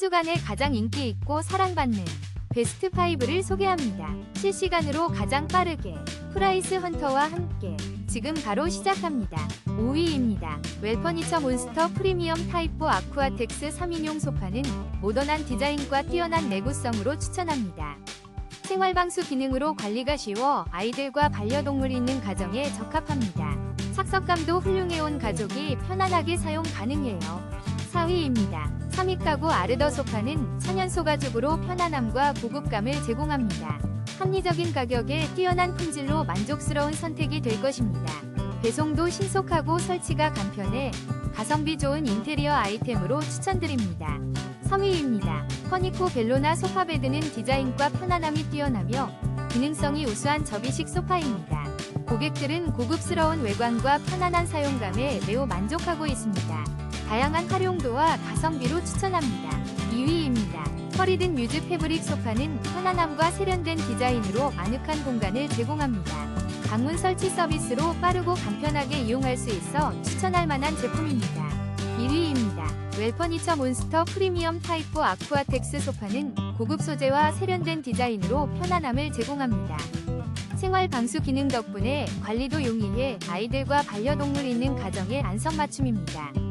주간에 가장 인기 있고 사랑받는 베스트 5를 소개합니다. 실시간으로 가장 빠르게 프라이스 헌터와 함께 지금 바로 시작합니다. 5위입니다. 웰퍼니처 몬스터 프리미엄 타입4 아쿠아텍스 3인용 소파는 모던한 디자인과 뛰어난 내구성으로 추천합니다. 생활방수 기능으로 관리가 쉬워 아이들과 반려동물이 있는 가정에 적합합니다. 착석감도 훌륭해온 가족이 편안하게 사용 가능해요. 4위입니다. 3위 가구 아르더 소파는 천연소 가죽으로 편안함과 고급감을 제공합니다. 합리적인 가격에 뛰어난 품질로 만족스러운 선택이 될 것입니다. 배송도 신속하고 설치가 간편해 가성비 좋은 인테리어 아이템으로 추천드립니다. 3위입니다. 퍼니코 벨로나 소파 베드는 디자인과 편안함이 뛰어나며 기능성이 우수한 접이식 소파입니다. 고객들은 고급스러운 외관과 편안한 사용감에 매우 만족하고 있습니다. 다양한 활용도와 가성비로 추천합니다. 2위입니다. 허리든 뮤즈 패브릭 소파는 편안함과 세련된 디자인으로 아늑한 공간을 제공합니다. 방문 설치 서비스로 빠르고 간편하게 이용할 수 있어 추천할 만한 제품입니다. 1위입니다. 웰퍼니처 몬스터 프리미엄 타입4 아쿠아텍스 소파는 고급 소재와 세련된 디자인으로 편안함을 제공합니다. 생활 방수 기능 덕분에 관리도 용이해 아이들과 반려동물 있는 가정의 안성맞춤입니다.